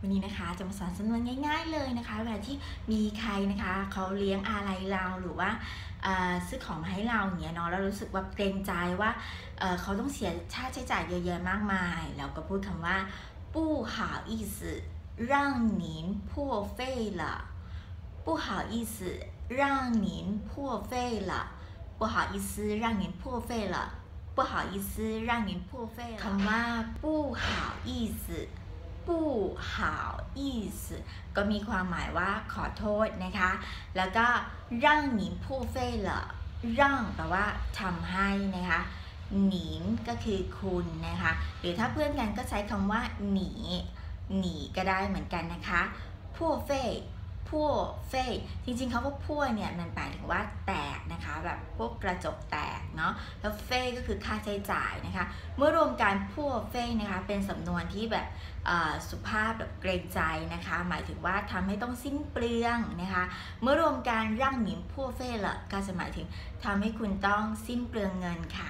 วันนี้นะคะจะมาสอนสำนวนง่าย ๆ เลยนะคะเวลาที่มีใครนะคะเขาเลี้ยงอะไรเราหรือว่าซื้อของมาให้เราอย่างเงี้ยเนาะเรารู้สึกว่าเกรงใจว่าเขาต้องเสียค่าใช้จ่ายเยอะแยะมากมายเราก็พูดคำว่า不好意思让您破费了不好意思让您破费了不好意思让您破费了不好意思让您破费了คำว่า不好意思 ผู้หาวอีสก็มีความหมายว่าขอโทษนะคะ แล้วก็ร่างหนิงผู้เฟ่เหรอร่างแปลว่าทำให้นะคะหนิงก็คือคุณนะคะ หรือถ้าเพื่อนกันก็ใช้คำว่าหนีหนีก็ได้เหมือนกันนะคะผู้เฟ่พั่วเฟ่จริงๆเขาก็พั่วเนี่ยมันแปลถึงว่าแตกนะคะแบบพวกกระจกแตก เนาะแล้วเฟ่ก็คือค่าใช้จ่ายนะคะ เมื่อรวมการพูดเฟ่นะคะเป็นสำนวนที่แบบสุภาพแบบเกรงใจนะคะ หมายถึงว่าทำให้ต้องสิ้นเปลืองนะคะ เมื่อรวมการร่างหนิมพูดเฟ่ละก็จะหมายถึงทำให้คุณต้องสิ้นเปลืองเงินค่ะ